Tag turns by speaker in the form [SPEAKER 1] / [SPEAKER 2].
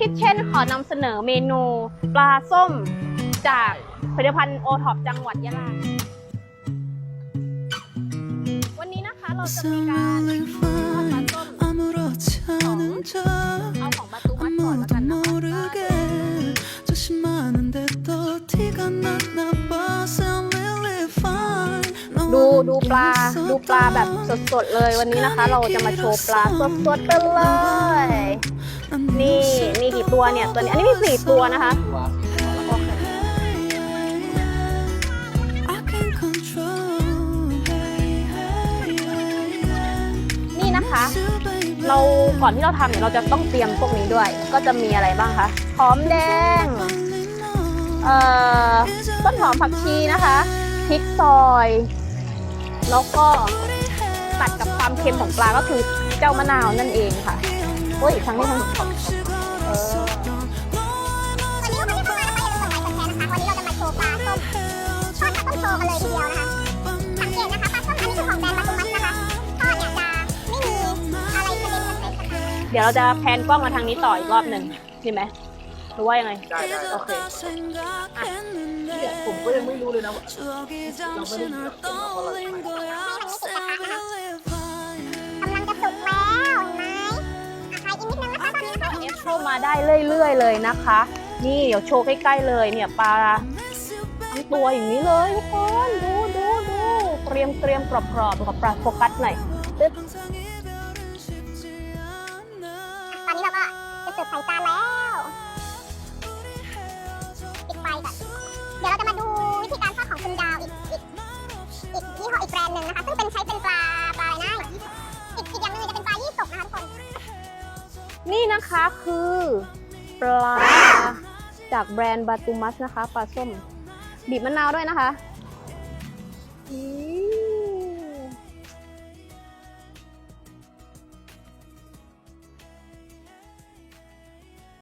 [SPEAKER 1] คิทเช่นขอนำเสนอเมนู ปลาส้มจากผลิตภัณฑ์โอท็อปจังหวัดยะลา วันนี้นะคะเราจะมีการเอาของปลาตูมัดก่อนนะคะดูดูปลาดูปลาแบบสดๆเลยวันนี้นะคะ เราจะมาโชว์ปลาสดๆไปเลยนี่ ตัวเนี่ยตัวนี้อันนี้มีสี่ตัวนะคะนี่นะคะ เราก่อนที่เราทำเนี่ยเราจะต้องเตรียมพวกนี้ด้วย ก็จะมีอะไรบ้างคะหอมแดงเอ่อต้นหอมผักชีนะคะพริกซอย แล้วก็ตัดกับความเค็มของปลาก็คือเจ้ามะนาวนั่นเองค่ะ โอ้ยทั้งนี้ทั้งเออ
[SPEAKER 2] วกันเลยทีเดียวนะคะ สังเต้นนี้คือของแบรนด์มาตุมัสนะคะทอดจะไม่มีอะไรเป็นเศษกระดาษ
[SPEAKER 1] เดี๋ยวเราจะแพนกล้องมาทางนี้ต่ออีกรอบหนึ่งใช่ไหมหรือว่ายังไง
[SPEAKER 3] ได้ได้
[SPEAKER 1] โอเค
[SPEAKER 3] เนี่ผมก็ยังไม่รู้เลยนะว่า
[SPEAKER 4] เราไม่ได้เลือกเป็เพราะอะไร
[SPEAKER 2] กำลังจะสุกแล้วไหมอะใครอีกนิดนึงนะคะตอนนี้นะคะ
[SPEAKER 1] เอฟโชว์มาได้เรื่อยๆเลยนะคะ นี่เดี๋ยวโชว์ใกล้ๆเลยเนี่ยปลา ทั้งตัวอย่างนี้เลยทุกคนดูดูดูเตรียมเตรียมกรอบกรอบกับปลาโฟกัสหน่อยตึ๊
[SPEAKER 2] ตอนนี้เราก็จะเสิร์ฟไข่จานแล้วปิดไฟก่อนเดี๋ยวเราจะมาดูวิธีการทอดของคุณดาวอีกอีกอีกยี่ห้ออีกแบรนด์หนึ่งนะคะซึ่งเป็นใช้เป็นปลาปลาอะไรนะอีกอีกอย่างหนึ่งจะเป็นปลายี่สกนะคะทุกคน
[SPEAKER 1] นี่นะคะคือปลาจากแบรนด์บาตูมัสนะคะปลาส้ม บีบมะนาวด้วยนะคะ